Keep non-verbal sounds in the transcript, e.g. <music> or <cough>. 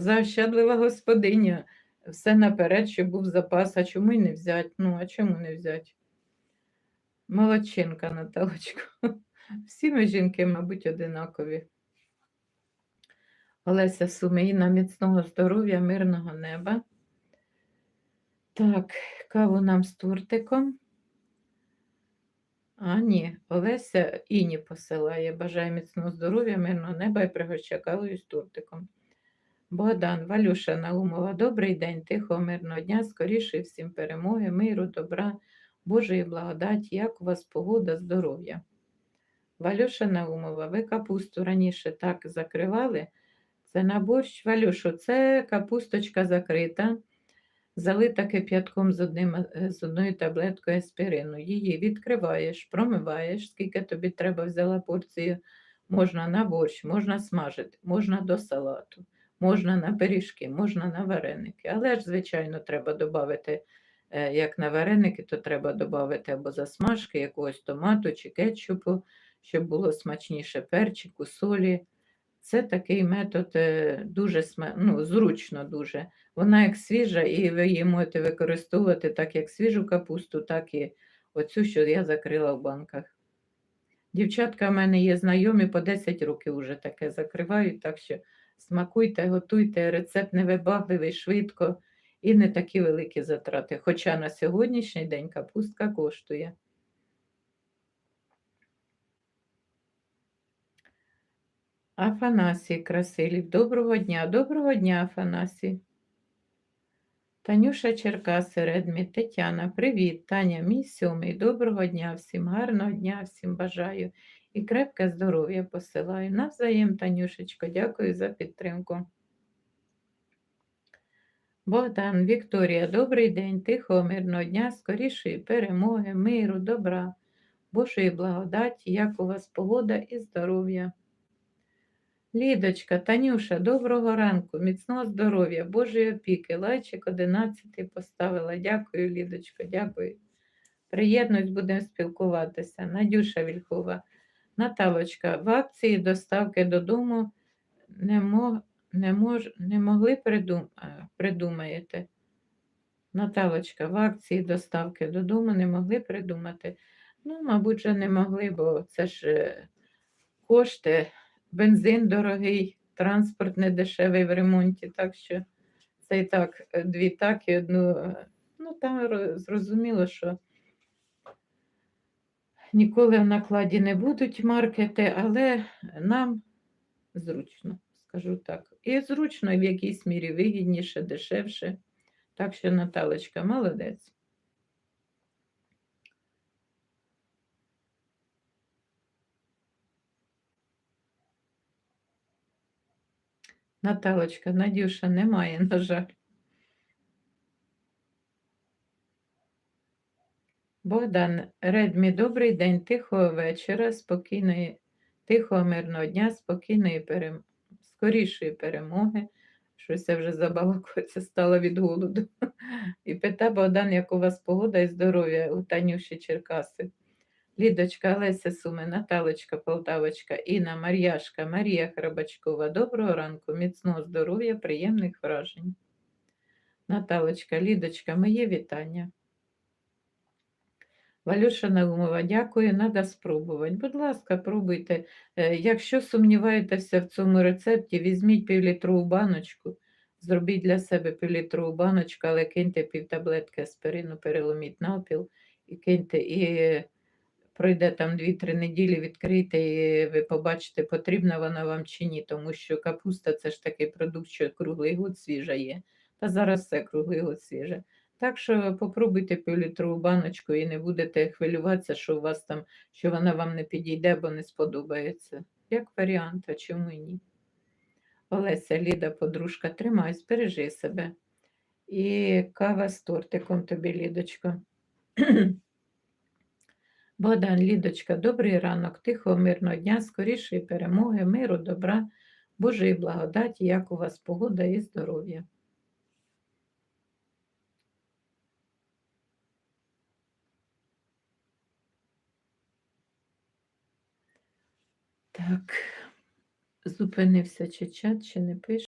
Заощадлива господиня. Все наперед, щоб був запас. А чому й не взяти? Ну, а чому не взяти? Молодчинка, Наталочко. <laughs> Всі ми жінки, мабуть, одинакові. Олеся Суміїна, міцного здоров'я, мирного неба. Так, каву нам з тортиком. А, ні, Олеся Іні посилає. Бажаю міцного здоров'я, мирного неба і пригоща кавою з тортиком. Богдан, Валюша Наумова, добрий день, тихого, мирного дня, скоріше всім перемоги, миру, добра, Божої благодаті, як у вас погода, здоров'я. Валюша Наумова, ви капусту раніше так закривали? Це на борщ, Валюшо, це капусточка закрита, залита кип'ятком з, одним, е, з одною таблеткою аспірину. Її відкриваєш, промиваєш, скільки тобі треба взяла порцію. Можна на борщ, можна смажити, можна до салату, можна на пиріжки, можна на вареники. Але ж, звичайно, треба додати, як на вареники, то треба додати або засмажки, якогось томату чи кетчупу, щоб було смачніше перчику, солі. Це такий метод е, дуже ну, зручно дуже. Вона як свіжа, і ви її можете використовувати так як свіжу капусту, так і оцю, що я закрила в банках. Дівчатка в мене є знайомі, по 10 років вже таке закривають, так що смакуйте, готуйте, рецепт невибагливий, швидко і не такі великі затрати. Хоча на сьогоднішній день капустка коштує. Афанасій Красилів. Доброго дня, доброго дня, Афанасій. Танюша Черкаси, Редмі, Тетяна, привіт, Таня, мій сьомий. Доброго дня всім, гарного дня всім бажаю і крепке здоров'я посилаю. Навзаєм, Танюшечко, дякую за підтримку. Богдан, Вікторія, добрий день, тихого, мирного дня, скорішої перемоги, миру, добра, Божої благодаті, як у вас погода і здоров'я. Лідочка, Танюша, доброго ранку, міцного здоров'я, Божої опіки. Лайчик 11 поставила. Дякую, Лідочко, дякую. Приєднуюсь, будемо спілкуватися. Надюша Вільхова. Наталочка, в акції доставки додому не, мог, не, мож, не могли придум, придумаєте. Наталочка, в акції доставки додому не могли придумати. Ну, мабуть, вже не могли, бо це ж е, кошти бензин дорогий, транспорт не дешевий в ремонті, так що це і так е, дві так і одну. е, Ну, там зрозуміло, що ніколи в накладі не будуть маркети, але нам зручно, скажу так. І зручно, і в якійсь мірі вигідніше, дешевше. Так що Наталочка, молодець. Наталочка, Надюша, немає, на жаль. Богдан, Редмі, добрий день, тихого вечора, спокійної, тихого мирного дня, спокійної перем... скорішої перемоги. Щось я вже забалакуватися стала від голоду. І пита Богдан, як у вас погода і здоров'я у Танюші Черкаси. Лідочка, Олеся Суми, Наталочка, Полтавочка, Інна, Мар'яшка, Марія Храбачкова. Доброго ранку, міцного здоров'я, приємних вражень. Наталочка, Лідочка, моє вітання. Валюша Наумова, дякую, треба спробувати. Будь ласка, пробуйте. Е, Якщо сумніваєтеся в цьому рецепті, візьміть півлітрову баночку, зробіть для себе півлітрову баночку, але киньте пів таблетки аспирину, переломіть навпіл і киньте, і пройде там 2-3 неділі, відкрийте, і ви побачите, потрібна вона вам чи ні, тому що капуста це ж такий продукт, що круглий год свіжа є. Та зараз все круглий год свіже. Так що попробуйте півлітрову баночку і не будете хвилюватися, що у вас там, що вона вам не підійде, бо не сподобається. Як варіант, а чому ні? Олеся, Ліда, подружка, тримай, збережи себе. І кава з тортиком тобі, Лідочко. <clears throat> Богдан, Лідочка, добрий ранок, тихого, мирного дня, скорішої перемоги, миру, добра, Божої благодаті, як у вас погода і здоров'я. Так, зупинився чи чат, чи не пише.